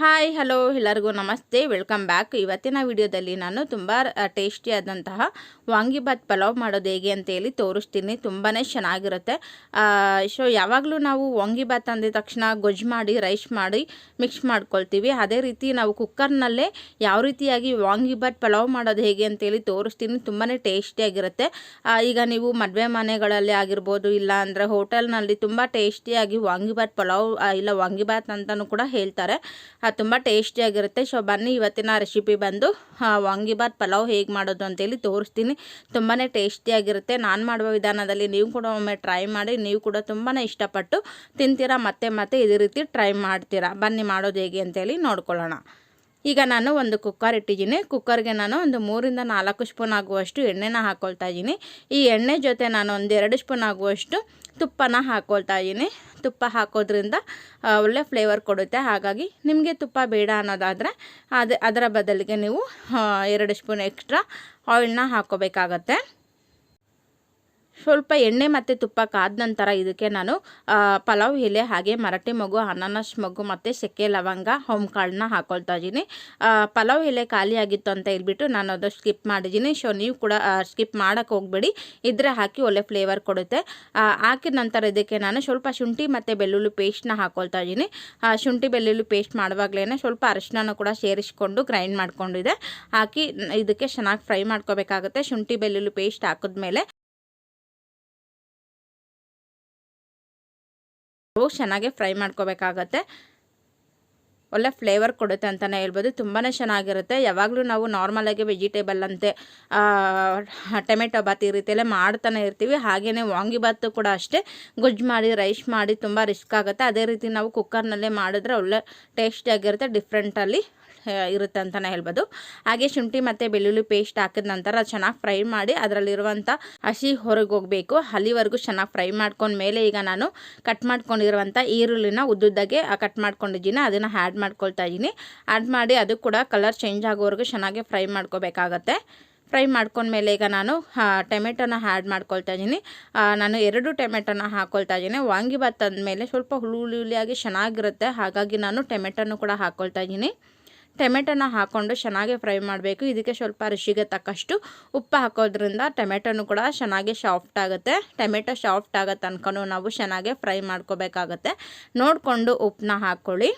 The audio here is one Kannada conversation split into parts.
ಹಾಯ್, ಹಲೋ ಎಲ್ಲರಿಗೂ ನಮಸ್ತೆ. Welcome back. ಇವತ್ತಿನ ವಿಡಿಯೋದಲ್ಲಿ ನಾನು ತುಂಬ ಟೇಸ್ಟಿಯಾದಂತಹ ವಾಂಗಿಬಾತ್ ಪಲಾವ್ ಮಾಡೋದು ಹೇಗೆ ಅಂತೇಳಿ ತೋರಿಸ್ತೀನಿ. ತುಂಬಾ ಚೆನ್ನಾಗಿರುತ್ತೆ. ಸೊ ಯಾವಾಗಲೂ ನಾವು ವಾಂಗಿಬಾತ್ ಅಂದ ತಕ್ಷಣ ಗೊಜ್ಜು ಮಾಡಿ ರೈಸ್ ಮಾಡಿ ಮಿಕ್ಸ್ ಮಾಡ್ಕೊಳ್ತೀವಿ. ಅದೇ ರೀತಿ ನಾವು ಕುಕ್ಕರ್ನಲ್ಲೇ ಯಾವ ರೀತಿಯಾಗಿ ವಾಂಗಿಬಾತ್ ಪಲಾವ್ ಮಾಡೋದು ಹೇಗೆ ಅಂತೇಳಿ ತೋರಿಸ್ತೀನಿ. ತುಂಬಾ ಟೇಸ್ಟಿಯಾಗಿರುತ್ತೆ ಈಗ ನೀವು ಮದುವೆ ಮನೆಗಳಲ್ಲಿ ಆಗಿರ್ಬೋದು, ಇಲ್ಲ ಅಂದರೆ ಹೋಟೆಲ್ನಲ್ಲಿ ತುಂಬ ಟೇಸ್ಟಿಯಾಗಿ ವಾಂಗಿಬಾತ್ ಪಲಾವ್ ಇಲ್ಲ ವಾಂಗಿಬಾತ್ ಅಂತಲೂ ಕೂಡ ಹೇಳ್ತಾರೆ. ತುಂಬ ಟೇಸ್ಟಿಯಾಗಿರುತ್ತೆ ಸೊ ಬನ್ನಿ, ಇವತ್ತಿನ ರೆಸಿಪಿ ಬಂದು ವಾಂಗಿಬಾತ್ ಪಲಾವ್ ಹೇಗೆ ಮಾಡೋದು ಅಂತೇಳಿ ತೋರಿಸ್ತೀನಿ. ತುಂಬಾ ಟೇಸ್ಟಿಯಾಗಿರುತ್ತೆ ನಾನು ಮಾಡುವ ವಿಧಾನದಲ್ಲಿ ನೀವು ಕೂಡ ಒಮ್ಮೆ ಟ್ರೈ ಮಾಡಿ, ನೀವು ಕೂಡ ತುಂಬಾ ಇಷ್ಟಪಟ್ಟು ತಿಂತೀರಾ, ಮತ್ತೆ ಮತ್ತೆ ಇದೇ ರೀತಿ ಟ್ರೈ ಮಾಡ್ತೀರಾ. ಬನ್ನಿ, ಮಾಡೋದು ಹೇಗೆ ಅಂತೇಳಿ ನೋಡ್ಕೊಳ್ಳೋಣ. ಈಗ ನಾನು ಒಂದು ಕುಕ್ಕರ್ ಇಟ್ಟಿದ್ದೀನಿ. ಕುಕ್ಕರ್ಗೆ ನಾನು ಒಂದು ಮೂರಿಂದ ನಾಲ್ಕು ಸ್ಪೂನ್ ಆಗುವಷ್ಟು ಎಣ್ಣೆನ ಹಾಕ್ಕೊಳ್ತಾ ಇದ್ದೀನಿ. ಈ ಎಣ್ಣೆ ಜೊತೆ ನಾನು ಒಂದು ಎರಡು ಸ್ಪೂನ್ ಆಗುವಷ್ಟು ತುಪ್ಪನ ಹಾಕ್ಕೊಳ್ತಾ ಇದ್ದೀನಿ ತುಪ್ಪ ಹಾಕೋದ್ರಿಂದ ಒಳ್ಳೆ ಫ್ಲೇವರ್ ಕೊಡುತ್ತೆ. ಹಾಗಾಗಿ ನಿಮಗೆ ತುಪ್ಪ ಬೇಡ ಅನ್ನೋದಾದರೆ, ಅದು, ಅದರ ಬದಲಿಗೆ ನೀವು ಎರಡು ಸ್ಪೂನ್ ಎಕ್ಸ್ಟ್ರಾ ಆಯಿಲ್ನ ಹಾಕ್ಕೋಬೇಕಾಗತ್ತೆ ಸ್ವಲ್ಪ ಎಣ್ಣೆ ಮತ್ತು ತುಪ್ಪ ಕಾದ ನಂತರ ಇದಕ್ಕೆ ನಾನು ಪಲಾವ್, ಎಲೆ ಹಾಗೆ ಮರಾಠಿ ಮಗು, ಅನಾನಸ್ ಮಗು ಮತ್ತು ಸೆಕೆ, ಲವಂಗ ಕಾಳನ್ನ ಹಾಕೊಳ್ತಾ ಇದ್ದೀನಿ ಪಲಾವ್, ಎಲೆ ಖಾಲಿಯಾಗಿತ್ತು ಅಂತ ಹೇಳ್ಬಿಟ್ಟು ನಾನು ಅದು ಸ್ಕಿಪ್ ಮಾಡಿದ್ದೀನಿ ಸೊ ನೀವು ಕೂಡ ಸ್ಕಿಪ್ ಮಾಡೋಕ್ಕೆ ಹೋಗಬೇಡಿ. ಇದ್ರೆ ಹಾಕಿ ಒಳ್ಳೆ ಫ್ಲೇವರ್ ಕೊಡುತ್ತೆ. ಹಾಕಿದ ನಂತರ ಇದಕ್ಕೆ ನಾನು ಸ್ವಲ್ಪ ಶುಂಠಿ ಮತ್ತು ಬೆಳ್ಳುಳ್ಳಿ ಪೇಸ್ಟ್ನ ಹಾಕೊಳ್ತಾ ಇದ್ದೀನಿ ಶುಂಠಿ, ಬೆಳ್ಳುಳ್ಳಿ ಪೇಸ್ಟ್ ಮಾಡುವಾಗಲೇ ಸ್ವಲ್ಪ ಅರಿಶಿನ ಕೂಡ ಸೇರಿಸ್ಕೊಂಡು ಗ್ರೈಂಡ್ ಮಾಡ್ಕೊಂಡಿದೆ ಹಾಕಿ, ಇದಕ್ಕೆ ಚೆನ್ನಾಗಿ ಫ್ರೈ ಮಾಡ್ಕೋಬೇಕಾಗುತ್ತೆ. ಶುಂಠಿ, ಬೆಳ್ಳುಳ್ಳಿ ಪೇಸ್ಟ್ ಹಾಕಿದ್ಮೇಲೆ ಅವು ಚೆನ್ನಾಗಿ ಫ್ರೈ ಮಾಡ್ಕೋಬೇಕಾಗತ್ತೆ. ಒಳ್ಳೆ ಫ್ಲೇವರ್ ಕೊಡುತ್ತೆ ಅಂತಲೇ ಹೇಳ್ಬೋದು. ತುಂಬಾ ಚೆನ್ನಾಗಿರುತ್ತೆ. ಯಾವಾಗಲೂ ನಾವು ನಾರ್ಮಲಾಗಿ ವೆಜಿಟೇಬಲ್ ಅಂತೆ ಟೊಮೆಟೊ ಬಾತ್ ಈ ರೀತಿಯಲ್ಲೇ ಮಾಡ್ತಾನೆ ಇರ್ತೀವಿ. ಹಾಗೆಯೇ ವಾಂಗಿಬಾತು ಕೂಡ ಅಷ್ಟೇ. ಗೊಜ್ಜು ಮಾಡಿ, ರೈಸ್ ಮಾಡಿ ತುಂಬ ರಿಸ್ಕ್ ಆಗುತ್ತೆ. ಅದೇ ರೀತಿ ನಾವು ಕುಕ್ಕರ್ನಲ್ಲೇ ಮಾಡಿದ್ರೆ ಒಳ್ಳೆ ಟೇಸ್ಟಿಯಾಗಿರುತ್ತೆ ಡಿಫ್ರೆಂಟಲ್ಲಿ ಇರುತ್ತೆ ಅಂತಲೇ ಹೇಳ್ಬೋದು. ಹಾಗೆ ಶುಂಠಿ ಮತ್ತು ಬೆಳ್ಳುಳ್ಳಿ ಪೇಸ್ಟ್ ಹಾಕಿದ ನಂತರ ಚೆನ್ನಾಗಿ ಫ್ರೈ ಮಾಡಿ ಅದರಲ್ಲಿರುವಂಥ ಹಸಿ ಹೊರಗೆ ಹೋಗಬೇಕು ಅಲ್ಲಿವರೆಗೂ ಚೆನ್ನಾಗಿ ಫ್ರೈ ಮಾಡ್ಕೊಂಡ ಮೇಲೆ ಈಗ ನಾನು ಕಟ್ ಮಾಡ್ಕೊಂಡಿರುವಂಥ ಈರುಳ್ಳಿನ ಉದ್ದುದ್ದಾಗೆ ಕಟ್ ಮಾಡ್ಕೊಂಡಿದ್ದೀನಿ ಅದನ್ನು ಆ್ಯಡ್ ಮಾಡ್ಕೊಳ್ತಾ ಇದ್ದೀನಿ ಆ್ಯಡ್ ಮಾಡಿ ಅದು ಕೂಡ ಕಲರ್ ಚೇಂಜ್ ಆಗೋವರೆಗೂ ಚೆನ್ನಾಗಿ ಫ್ರೈ ಮಾಡ್ಕೋಬೇಕಾಗತ್ತೆ. ಫ್ರೈ ಮಾಡ್ಕೊಂಡ್ಮೇಲೆ ಈಗ ನಾನು ಟೊಮೆಟೊನ ಆ್ಯಡ್ ಮಾಡ್ಕೊಳ್ತಾ ಇದ್ದೀನಿ ನಾನು ಎರಡು ಟೊಮೆಟೊನ ಹಾಕ್ಕೊಳ್ತಾ ಇದ್ದೀನಿ ವಾಂಗಿಬಾತ್ ಅಂದಮೇಲೆ ಸ್ವಲ್ಪ ಹುಳಿ ಹುಳಿಯಾಗಿ ಚೆನ್ನಾಗಿರುತ್ತೆ. ಹಾಗಾಗಿ ನಾನು ಟೊಮೆಟೊನು ಕೂಡ ಹಾಕ್ಕೊಳ್ತಾ ಇದ್ದೀನಿ ಟೊಮೆಟೊನ ಹಾಕ್ಕೊಂಡು ಚೆನ್ನಾಗಿ ಫ್ರೈ ಮಾಡಬೇಕು. ಇದಕ್ಕೆ ಸ್ವಲ್ಪ ರುಚಿಗೆ ತಕ್ಕಷ್ಟು ಉಪ್ಪು ಹಾಕೋದ್ರಿಂದ ಟೊಮೆಟೊನು ಕೂಡ ಚೆನ್ನಾಗಿ ಸಾಫ್ಟ್ ಆಗುತ್ತೆ. ಟೊಮೆಟೊ ಸಾಫ್ಟ್ ಆಗೋ ಅನ್ಕೊಂಡು ನಾವು ಚೆನ್ನಾಗಿ ಫ್ರೈ ಮಾಡ್ಕೋಬೇಕಾಗತ್ತೆ. ನೋಡಿಕೊಂಡು ಉಪ್ಪನ್ನ ಹಾಕ್ಕೊಳ್ಳಿ.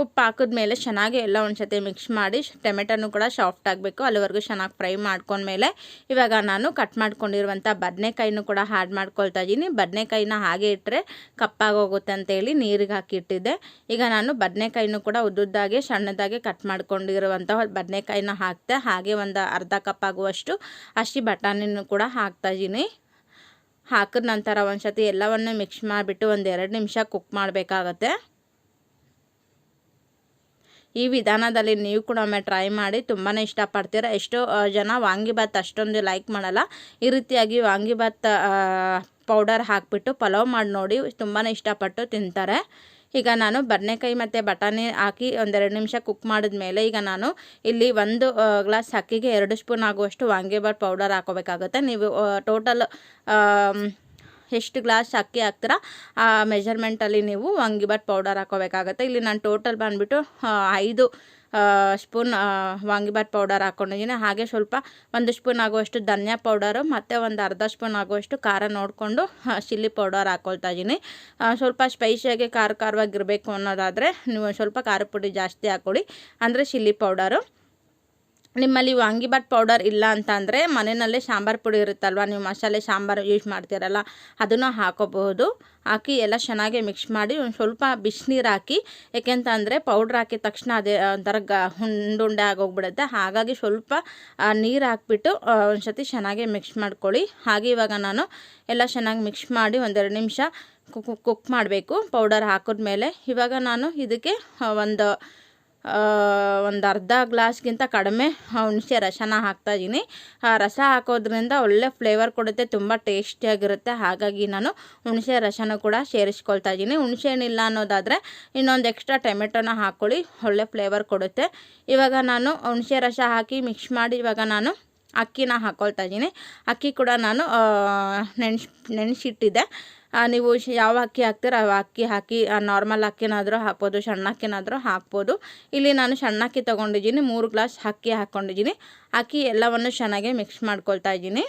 ಉಪ್ಪು ಹಾಕಿದ್ಮೇಲೆ ಚೆನ್ನಾಗಿ ಎಲ್ಲ ಒಂದು ಸತಿ ಮಿಕ್ಸ್ ಮಾಡಿ, ಟೊಮೆಟೊನು ಕೂಡ ಸಾಫ್ಟ್ ಆಗಬೇಕು. ಅಲ್ಲಿವರೆಗೂ ಚೆನ್ನಾಗಿ ಫ್ರೈ ಮಾಡ್ಕೊಂಡ್ಮೇಲೆ ಇವಾಗ ನಾನು ಕಟ್ ಮಾಡ್ಕೊಂಡಿರುವಂಥ ಬದನೆಕಾಯಿನೂ ಕೂಡ ಹಾಡ್ ಮಾಡ್ಕೊಳ್ತಾ ಇದ್ದೀನಿ. ಬದನೆಕಾಯಿನ ಹಾಗೆ ಇಟ್ಟರೆ ಕಪ್ಪಾಗೋಗುತ್ತೆ ಅಂತೇಳಿ ನೀರಿಗೆ ಹಾಕಿಟ್ಟಿದ್ದೆ ಈಗ ನಾನು ಬದನೆಕಾಯಿನೂ ಕೂಡ ಉದ್ದುದ್ದಾಗೆ ಸಣ್ಣದಾಗೆ ಕಟ್ ಮಾಡ್ಕೊಂಡಿರುವಂಥ ಬದನೆಕಾಯಿನ ಹಾಕ್ತೆ ಹಾಗೆ ಒಂದು ಅರ್ಧ ಕಪ್ ಆಗುವಷ್ಟು ಹಸಿ ಬಟಾಣಿನೂ ಕೂಡ ಹಾಕ್ತಾ ಇದ್ದೀನಿ. ಹಾಕಿದ ನಂತರ ಒಂದು ಸತಿ ಎಲ್ಲವನ್ನು ಮಿಕ್ಸ್ ಮಾಡಿಬಿಟ್ಟು ಒಂದು ಎರಡು ನಿಮಿಷ ಕುಕ್ ಮಾಡಬೇಕಾಗತ್ತೆ. ಈ ವಿಧಾನದಲ್ಲಿ ನೀವು ಕೂಡ ಒಮ್ಮೆ ಟ್ರೈ ಮಾಡಿ ತುಂಬಾ ಇಷ್ಟಪಡ್ತೀರ. ಎಷ್ಟೋ ಜನ ವಾಂಗಿಬಾತ್ ಅಷ್ಟೊಂದು ಲೈಕ್ ಮಾಡಲ್ಲ. ಈ ರೀತಿಯಾಗಿ ವಾಂಗಿಬಾತ್ ಪೌಡರ್ ಹಾಕಿಬಿಟ್ಟು ಪಲಾವ್ ಮಾಡಿ ನೋಡಿ ತುಂಬಾ ಇಷ್ಟಪಟ್ಟು ತಿಂತಾರೆ. ಈಗ ನಾನು ಬದನೆಕಾಯಿ ಮತ್ತು ಬಟಾಣಿ ಹಾಕಿ ಒಂದೆರಡು ನಿಮಿಷ ಕುಕ್ ಮಾಡಿದ್ಮೇಲೆ ಈಗ ನಾನು ಇಲ್ಲಿ ಒಂದು ಗ್ಲಾಸ್ ಅಕ್ಕಿಗೆ ಎರಡು ಸ್ಪೂನ್ ಆಗುವಷ್ಟು ವಾಂಗಿಬಾತ್ ಪೌಡರ್ ಹಾಕೋಬೇಕಾಗುತ್ತೆ. ನೀವು ಟೋಟಲ್ ಎಷ್ಟು ಗ್ಲಾಸ್ ಅಕ್ಕಿ ಹಾಕ್ತೀರಾ? ಆ ಮೆಜರ್ಮೆಂಟಲ್ಲಿ ನೀವು ವಾಂಗಿಬಾತ್ ಪೌಡರ್ ಹಾಕೋಬೇಕಾಗತ್ತೆ. ಇಲ್ಲಿ ನಾನು ಟೋಟಲ್ ಬಂದುಬಿಟ್ಟು ಐದು ಸ್ಪೂನ್ ವಾಂಗಿಬಾತ್ ಪೌಡರ್ ಹಾಕ್ಕೊಂಡಿದ್ದೀನಿ ಹಾಗೆ ಸ್ವಲ್ಪ ಒಂದು ಸ್ಪೂನ್ ಆಗುವಷ್ಟು ಧನಿಯಾ ಪೌಡರು ಮತ್ತು ಒಂದು ಅರ್ಧ ಸ್ಪೂನ್ ಆಗುವಷ್ಟು ಖಾರ ನೋಡಿಕೊಂಡು ಚಿಲ್ಲಿ ಪೌಡರ್ ಹಾಕ್ಕೊಳ್ತಾ ಇದ್ದೀನಿ. ಸ್ವಲ್ಪ ಸ್ಪೈಸಿಯಾಗಿ ಖಾರ ಖಾರವಾಗಿರಬೇಕು ಅನ್ನೋದಾದರೆ ನೀವು ಸ್ವಲ್ಪ ಖಾರ ಪುಡಿ ಜಾಸ್ತಿ ಹಾಕ್ಕೊಳ್ಳಿ. ಅಂದರೆ ಚಿಲ್ಲಿ ಪೌಡರು ನಿಮ್ಮಲ್ಲಿ ವಾಂಗಿಬಾತ್ ಪೌಡರ್ ಇಲ್ಲ ಅಂತ ಅಂದರೆ ಮನೆಯಲ್ಲೇ ಸಾಂಬಾರು ಪುಡಿ ಇರುತ್ತಲ್ವ? ನೀವು ಮಸಾಲೆ ಸಾಂಬಾರು ಯೂಸ್ ಮಾಡ್ತೀರಲ್ಲ, ಅದನ್ನು ಹಾಕೋಬಹುದು. ಹಾಕಿ ಎಲ್ಲ ಚೆನ್ನಾಗಿ ಮಿಕ್ಸ್ ಮಾಡಿ ಒಂದು ಸ್ವಲ್ಪ ಬಿಸಿನೀರು ಹಾಕಿ ಏಕೆಂತಂದರೆ ಪೌಡ್ರ್ ಹಾಕಿದ ತಕ್ಷಣ ಅದೇ ಒಂಥರ ಗ ಹುಂಡುಂಡೆ ಆಗೋಗ್ಬಿಡುತ್ತೆ. ಹಾಗಾಗಿ ಸ್ವಲ್ಪ ನೀರು ಹಾಕ್ಬಿಟ್ಟು ಒಂದು ಸತಿ ಚೆನ್ನಾಗಿ ಮಿಕ್ಸ್ ಮಾಡ್ಕೊಳ್ಳಿ. ಹಾಗೆ ಇವಾಗ ನಾನು ಎಲ್ಲ ಚೆನ್ನಾಗಿ ಮಿಕ್ಸ್ ಮಾಡಿ ಒಂದೆರಡು ನಿಮಿಷ ಕುಕ್ ಕುಕ್ ಮಾಡಬೇಕು ಪೌಡರ್ ಹಾಕಿದ್ಮೇಲೆ. ಇವಾಗ ನಾನು ಇದಕ್ಕೆ ಒಂದು ಒಂದು ಅರ್ಧ ಗ್ಲಾಸ್ಗಿಂತ ಕಡಿಮೆ ಹುಣಸೆ ರಸನ ಹಾಕ್ತಾ ಇದ್ದೀನಿ ಆ ರಸ ಹಾಕೋದ್ರಿಂದ ಒಳ್ಳೆ ಫ್ಲೇವರ್ ಕೊಡುತ್ತೆ, ತುಂಬ ಟೇಸ್ಟಿಯಾಗಿರುತ್ತೆ ಹಾಗಾಗಿ ನಾನು ಹುಣಸೆ ರಸನ ಕೂಡ ಸೇರಿಸ್ಕೊಳ್ತಾ ಇದ್ದೀನಿ ಹುಣಸೆ ಇಲ್ಲ ಅನ್ನೋದಾದರೆ ಇನ್ನೊಂದು ಎಕ್ಸ್ಟ್ರಾ ಟೊಮೆಟೊನ ಹಾಕ್ಕೊಳ್ಳಿ ಒಳ್ಳೆ ಫ್ಲೇವರ್ ಕೊಡುತ್ತೆ. ಇವಾಗ ನಾನು ಹುಣಸೆ ರಸ ಹಾಕಿ ಮಿಕ್ಸ್ ಮಾಡಿ, ಇವಾಗ ನಾನು ಅಕ್ಕಿನ ಹಾಕ್ಕೊಳ್ತಾ ಇದ್ದೀನಿ. ಅಕ್ಕಿ ಕೂಡ ನಾನು ನೆನೆಸಿ ನೆನೆಸಿಟ್ಟಿದ್ದೆ. ನೀವು ಯಾವ ಅಕ್ಕಿ ಹಾಕ್ತೀರ ಆ ಅಕ್ಕಿ ಹಾಕಿ ನಾರ್ಮಲ್ ಅಕ್ಕಿನಾದರೂ ಹಾಕ್ಬೋದು ಸಣ್ಣ ಅಕ್ಕಿನಾದರೂ ಹಾಕ್ಬೋದು. ಇಲ್ಲಿ ನಾನು ಸಣ್ಣ ಅಕ್ಕಿ ತೊಗೊಂಡಿದ್ದೀನಿ, ಮೂರು ಗ್ಲಾಸ್ ಅಕ್ಕಿ ಹಾಕ್ಕೊಂಡಿದ್ದೀನಿ. ಅಕ್ಕಿ ಎಲ್ಲವನ್ನು ಚೆನ್ನಾಗಿ ಮಿಕ್ಸ್ ಮಾಡ್ಕೊಳ್ತಾ ಇದ್ದೀನಿ.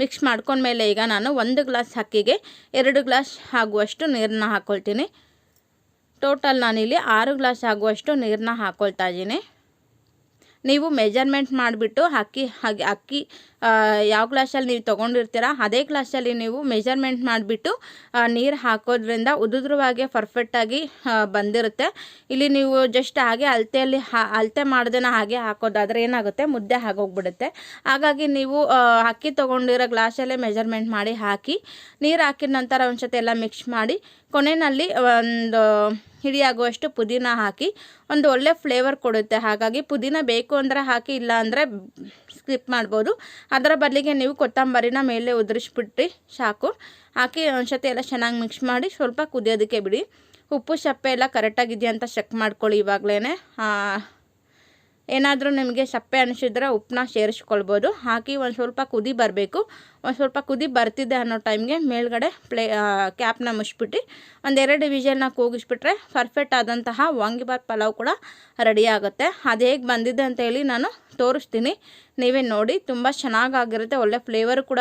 ಮಿಕ್ಸ್ ಮಾಡ್ಕೊಂಡ್ಮೇಲೆ ಈಗ ನಾನು ಒಂದು ಗ್ಲಾಸ್ ಅಕ್ಕಿಗೆ ಎರಡು ಗ್ಲಾಸ್ ಆಗುವಷ್ಟು ನೀರನ್ನ ಹಾಕ್ಕೊಳ್ತೀನಿ ಟೋಟಲ್ ನಾನಿಲ್ಲಿ ಆರು ಗ್ಲಾಸ್ ಆಗುವಷ್ಟು ನೀರನ್ನ ಹಾಕ್ಕೊಳ್ತಾ ಇದ್ದೀನಿ. ನೀವು ಮೆಜರ್ಮೆಂಟ್ ಮಾಡಿಬಿಟ್ಟು ಅಕ್ಕಿ, ಹಾಗೆ ಅಕ್ಕಿ ಯಾವ ಗ್ಲಾಸಲ್ಲಿ ನೀವು ತೊಗೊಂಡಿರ್ತೀರ, ಅದೇ ಗ್ಲಾಸಲ್ಲಿ ನೀವು ಮೆಜರ್ಮೆಂಟ್ ಮಾಡಿಬಿಟ್ಟು ನೀರು ಹಾಕೋದ್ರಿಂದ ಉದುದ್ರವಾಗಿ ಪರ್ಫೆಕ್ಟಾಗಿ ಬಂದಿರುತ್ತೆ. ಇಲ್ಲಿ ನೀವು ಜಸ್ಟ್ ಹಾಗೆ ಅಳತೆಯಲ್ಲಿ ಅಳತೆ ಮಾಡ್ದೇನ ಹಾಗೆ ಹಾಕೋದಾದ್ರೆ ಏನಾಗುತ್ತೆ, ಮುದ್ದೆ ಆಗೋಗ್ಬಿಡುತ್ತೆ. ಹಾಗಾಗಿ ನೀವು ಅಕ್ಕಿ ತೊಗೊಂಡಿರೋ ಗ್ಲಾಸಲ್ಲೇ ಮೆಜರ್ಮೆಂಟ್ ಮಾಡಿ ಹಾಕಿ, ನೀರು ಹಾಕಿದ ನಂತರ ಒಂದು ಸತಿ ಎಲ್ಲ ಮಿಕ್ಸ್ ಮಾಡಿ, ಕೊನೆಯಲ್ಲಿ ಒಂದು ಹಿಡಿಯಾಗುವಷ್ಟು ಪುದೀನ ಹಾಕಿ ಒಂದು ಒಳ್ಳೆ ಫ್ಲೇವರ್ ಕೊಡುತ್ತೆ. ಹಾಗಾಗಿ ಪುದೀನ ಬೇಕು ಅಂದರೆ ಹಾಕಿ, ಇಲ್ಲ ಅಂದರೆ ಸ್ಕಿಪ್ ಮಾಡ್ಬೋದು. ಅದರ ಬದಲಿಗೆ ನೀವು ಕೊತ್ತಂಬರಿನ ಮೇಲೆ ಉದುರಿಸ್ಬಿಟ್ರಿ, ಸಾಕು. ಹಾಕಿ ಒಂದ್ಸತಿ ಎಲ್ಲ ಚೆನ್ನಾಗಿ ಮಿಕ್ಸ್ ಮಾಡಿ ಸ್ವಲ್ಪ ಕುದಿಯೋದಕ್ಕೆ ಬಿಡಿ. ಉಪ್ಪು, ಸಪ್ಪೆ ಎಲ್ಲ ಕರೆಕ್ಟಾಗಿದೆಯಾ ಅಂತ ಚೆಕ್ ಮಾಡ್ಕೊಳ್ಳಿ ಇವಾಗಲೇ ಏನಾದರೂ ನಿಮಗೆ ಸಪ್ಪೆ ಅನಿಸಿದ್ರೆ ಉಪ್ಪನ್ನ ಸೇರಿಸ್ಕೊಳ್ಬೋದು. ಹಾಕಿ ಒಂದು ಸ್ವಲ್ಪ ಕುದಿ ಬರಬೇಕು. ಒಂದು ಸ್ವಲ್ಪ ಕುದಿ ಬರ್ತಿದೆ ಅನ್ನೋ ಟೈಮ್ಗೆ ಮೇಲ್ಗಡೆ ಪ್ಲೇ ಕ್ಯಾಪ್ನ ಮುಚ್ಚಿಬಿಟ್ಟು ಒಂದೆರಡು ವಿಜಲ್ನ ಕೂಗಿಸ್ಬಿಟ್ರೆ ಪರ್ಫೆಕ್ಟ್ ಆದಂತಹ ವಾಂಗಿಬಾತ್ ಪಲಾವ್ ಕೂಡ ರೆಡಿ ಆಗುತ್ತೆ. ಅದು ಹೇಗೆ ಬಂದಿದೆ ಅಂತ ಹೇಳಿ ನಾನು ತೋರಿಸ್ತೀನಿ. ನೀವೇ ನೋಡಿ, ತುಂಬ ಚೆನ್ನಾಗಾಗಿರುತ್ತೆ. ಒಳ್ಳೆ ಫ್ಲೇವರ್ ಕೂಡ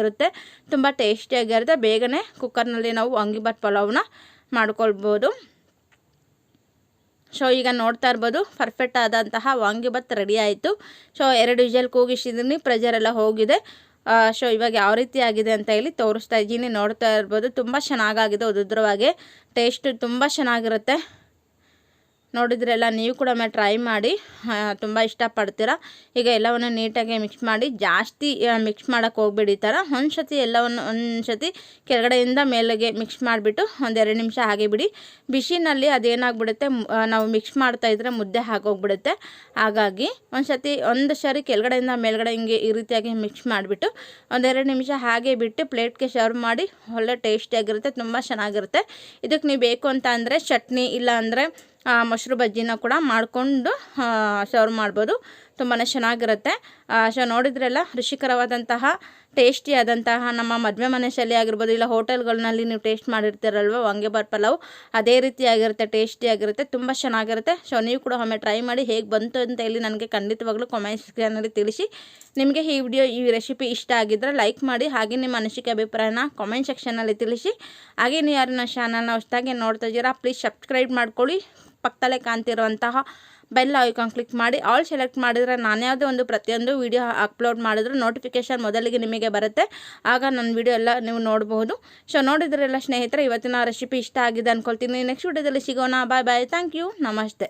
ಇರುತ್ತೆ. ತುಂಬ ಟೇಸ್ಟಿಯಾಗಿರುತ್ತೆ ಬೇಗನೆ ಕುಕ್ಕರ್ನಲ್ಲಿ ನಾವು ವಾಂಗಿಬಾತ್ ಪಲಾವ್ನ ಮಾಡ್ಕೊಳ್ಬೋದು. ಸೊ ಈಗ ನೋಡ್ತಾ ಇರ್ಬೋದು ಪರ್ಫೆಕ್ಟ್ ಆದಂತಹ ವಾಂಗಿಬಾತ್ ರೆಡಿ ಆಯಿತು. ಸೊ ಎರಡು ವಿಜಲ್ ಕೂಗಿಸಿದ್ದೀನಿ ಪ್ರೆಜರ್ ಎಲ್ಲ ಹೋಗಿದೆ. ಸೊ ಇವಾಗ ಯಾವ ರೀತಿ ಆಗಿದೆ ಅಂತ ಹೇಳಿ ತೋರಿಸ್ತಾ ಇದ್ದೀನಿ. ನೋಡ್ತಾ ಇರ್ಬೋದು, ತುಂಬ ಚೆನ್ನಾಗಾಗಿದೆ, ಉದುದ್ರವಾಗಿ. ಟೇಸ್ಟ್ ತುಂಬ ಚೆನ್ನಾಗಿರುತ್ತೆ. ನೋಡಿದ್ರೆಲ್ಲ ನೀವು ಕೂಡ ಒಮ್ಮೆ ಟ್ರೈ ಮಾಡಿ ತುಂಬ ಇಷ್ಟಪಡ್ತೀರ? ಈಗ ಎಲ್ಲವನ್ನು ನೀಟಾಗಿ ಮಿಕ್ಸ್ ಮಾಡಿ, ಜಾಸ್ತಿ ಮಿಕ್ಸ್ ಮಾಡೋಕ್ಕೆ ಹೋಗ್ಬೇಡಿ ಈ ಥರ ಒಂದು ಸತಿ ಎಲ್ಲವನ್ನು ಒಂದು ಸತಿ ಕೆಳಗಡೆಯಿಂದ ಮೇಲೆಗೆ ಮಿಕ್ಸ್ ಮಾಡಿಬಿಟ್ಟು ಒಂದೆರಡು ನಿಮಿಷ ಹಾಗೆ ಬಿಡಿ. ಬಿಸಿನಲ್ಲಿ ಅದೇನಾಗ್ಬಿಡುತ್ತೆ ನಾವು ಮಿಕ್ಸ್ ಮಾಡ್ತಾ ಇದ್ರೆ ಮುದ್ದೆ ಆಗೋಗ್ಬಿಡುತ್ತೆ ಹಾಗಾಗಿ ಒಂದು ಸತಿ ಒಂದು ಸರಿ ಕೆಳಗಡೆಯಿಂದ ಮೇಲ್ಗಡೆ ಹಿಂಗೆ ಈ ರೀತಿಯಾಗಿ ಮಿಕ್ಸ್ ಮಾಡಿಬಿಟ್ಟು ಒಂದೆರಡು ನಿಮಿಷ ಹಾಗೆ ಬಿಟ್ಟು ಪ್ಲೇಟ್ಗೆ ಸರ್ವ್ ಮಾಡಿ, ಒಳ್ಳೆ ಟೇಸ್ಟಿಯಾಗಿರುತ್ತೆ ತುಂಬ ಚೆನ್ನಾಗಿರುತ್ತೆ. ಇದಕ್ಕೆ ನೀವು ಬೇಕು ಅಂತ ಅಂದರೆ ಚಟ್ನಿ, ಇಲ್ಲ ಅಂದರೆ ಮೊಸರು ಬಜ್ಜಿನ ಕೂಡ ಮಾಡಿಕೊಂಡು ಸರ್ವ್ ಮಾಡ್ಬೋದು. ತುಂಬಾ ಚೆನ್ನಾಗಿರುತ್ತೆ. ಸೊ ನೋಡಿದ್ರೆಲ್ಲ ರುಚಿಕರವಾದಂತಹ ಟೇಸ್ಟಿಯಾದಂತಹ ನಮ್ಮ ಮದುವೆ ಮನೆ ಶೈಲಿ ಆಗಿರ್ಬೋದು, ಇಲ್ಲ ಹೋಟೆಲ್ಗಳಲ್ಲಿ ನೀವು ಟೇಸ್ಟ್ ಮಾಡಿರ್ತೀರಲ್ವ ವಾಂಗಿಬಾತ್ ಪಲಾವ್, ಅದೇ ರೀತಿಯಾಗಿರುತ್ತೆ ಟೇಸ್ಟಿಯಾಗಿರುತ್ತೆ ತುಂಬ ಚೆನ್ನಾಗಿರುತ್ತೆ. ಸೊ ನೀವು ಕೂಡ ಒಮ್ಮೆ ಟ್ರೈ ಮಾಡಿ ಹೇಗೆ ಬಂತು ಅಂತ ಹೇಳಿ ನನಗೆ ಖಂಡಿತವಾಗ್ಲೂ ಕಾಮೆಂಟ್ ಸೆಕ್ಷನಲ್ಲಿ ತಿಳಿಸಿ. ನಿಮಗೆ ಈ ವಿಡಿಯೋ ಈ ರೆಸಿಪಿ ಇಷ್ಟ ಆಗಿದ್ದರೆ ಲೈಕ್ ಮಾಡಿ, ಹಾಗೆ ನಿಮ್ಮ ಅನಿಸಿಕೆ, ಅಭಿಪ್ರಾಯನ ಕಾಮೆಂಟ್ ಸೆಕ್ಷನಲ್ಲಿ ತಿಳಿಸಿ. ಹಾಗೆ ನೀವು ಯಾರು ನನ್ನ ಚಾನಲ್ನ ಹೊಸದಾಗಿ ನೋಡ್ತಾ ಇದ್ದೀರಾ ಪ್ಲೀಸ್ ಸಬ್ಸ್ಕ್ರೈಬ್ ಮಾಡ್ಕೊಳ್ಳಿ. ಪಕ್ಕದಲ್ಲೇ ಕಾಣ್ತಿರುವಂತಹ ಬೆಲ್ ಐಕಾನ್ ಕ್ಲಿಕ್ ಮಾಡಿ ಆಲ್ ಸೆಲೆಕ್ಟ್ ಮಾಡಿದರೆ ನಾನು ಯಾವುದೇ ಒಂದು ಪ್ರತಿಯೊಂದು ವಿಡಿಯೋ ಅಪ್ಲೋಡ್ ಮಾಡಿದ್ರು ನೋಟಿಫಿಕೇಷನ್ ಮೊದಲಿಗೆ ನಿಮಗೆ ಬರುತ್ತೆ. ಆಗ ನನ್ನ ವಿಡಿಯೋ ಎಲ್ಲ ನೀವು ನೋಡಬಹುದು ಸೊ ನೋಡಿದ್ರೆಲ್ಲ ಸ್ನೇಹಿತರೆ, ಇವತ್ತಿನ ರೆಸಿಪಿ ಇಷ್ಟ ಆಗಿದೆ ಅಂದ್ಕೊಳ್ತೀನಿ ನೆಕ್ಸ್ಟ್ ವಿಡಿಯೋದಲ್ಲಿ ಸಿಗೋಣ. ಬಾಯ್ ಬಾಯ್ ಥ್ಯಾಂಕ್ ಯು ನಮಸ್ತೆ.